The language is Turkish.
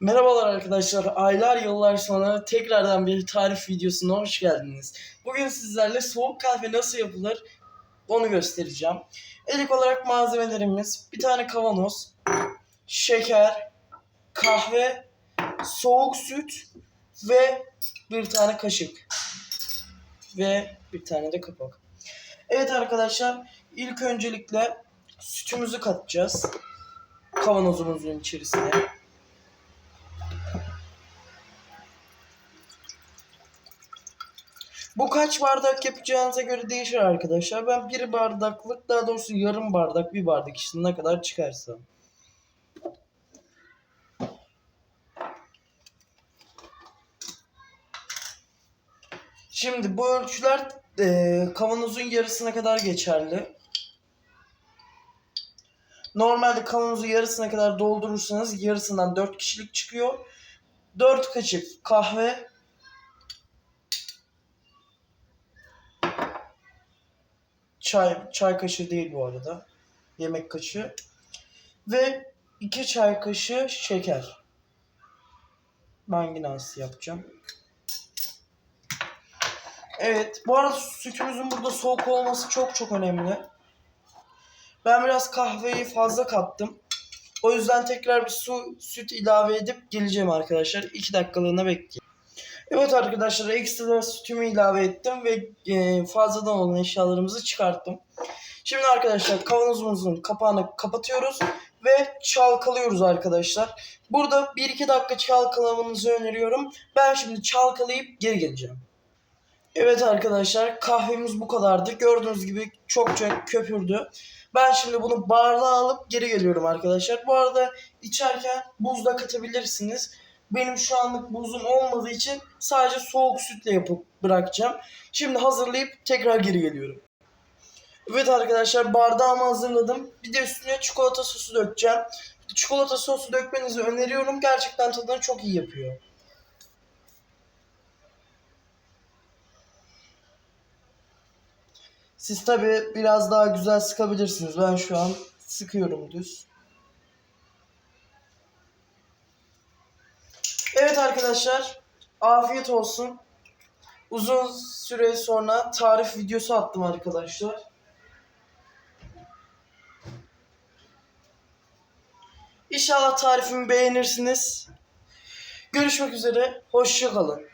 Merhabalar arkadaşlar. Aylar yıllar sonra tekrardan bir tarif videosuna hoş geldiniz. Bugün sizlerle soğuk kahve nasıl yapılır onu göstereceğim. İlk olarak malzemelerimiz bir tane kavanoz, şeker, kahve, soğuk süt ve bir tane kaşık ve bir tane de kapak. Evet arkadaşlar ilk öncelikle sütümüzü katacağız kavanozumuzun içerisine. Bu kaç bardak yapacağınıza göre değişir arkadaşlar. Ben bir bardaklık daha doğrusu yarım bardak bir bardak işte ne kadar çıkarsa. Şimdi bu ölçüler e, kavanozun yarısına kadar geçerli. Normalde kavanozu yarısına kadar doldurursanız yarısından 4 kişilik çıkıyor. 4 kaşık kahve, çay çay kaşığı değil bu arada. Yemek kaşığı ve 2 çay kaşığı şeker. Nasıl yapacağım. Evet, bu arada sütümüzün burada soğuk olması çok çok önemli. Ben biraz kahveyi fazla kattım. O yüzden tekrar bir su, süt ilave edip geleceğim arkadaşlar. 2 dakikalığına bekleyin. Evet arkadaşlar ekstra sütümü ilave ettim ve e, fazladan olan eşyalarımızı çıkarttım. Şimdi arkadaşlar kavanozumuzun kapağını kapatıyoruz ve çalkalıyoruz arkadaşlar. Burada 1-2 dakika çalkalamanızı öneriyorum. Ben şimdi çalkalayıp geri geleceğim. Evet arkadaşlar kahvemiz bu kadardı. Gördüğünüz gibi çokça köpürdü. Ben şimdi bunu bardağa alıp geri geliyorum arkadaşlar. Bu arada içerken buz da katabilirsiniz. Benim şu anlık buzum olmadığı için sadece soğuk sütle yapıp bırakacağım. Şimdi hazırlayıp tekrar geri geliyorum. Evet arkadaşlar bardağımı hazırladım. Bir de üstüne çikolata sosu dökeceğim. Çikolata sosu dökmenizi öneriyorum. Gerçekten tadını çok iyi yapıyor. Siz tabi biraz daha güzel sıkabilirsiniz. Ben şu an sıkıyorum düz. Evet arkadaşlar. Afiyet olsun. Uzun süre sonra tarif videosu attım arkadaşlar. İnşallah tarifimi beğenirsiniz. Görüşmek üzere. Hoşçakalın.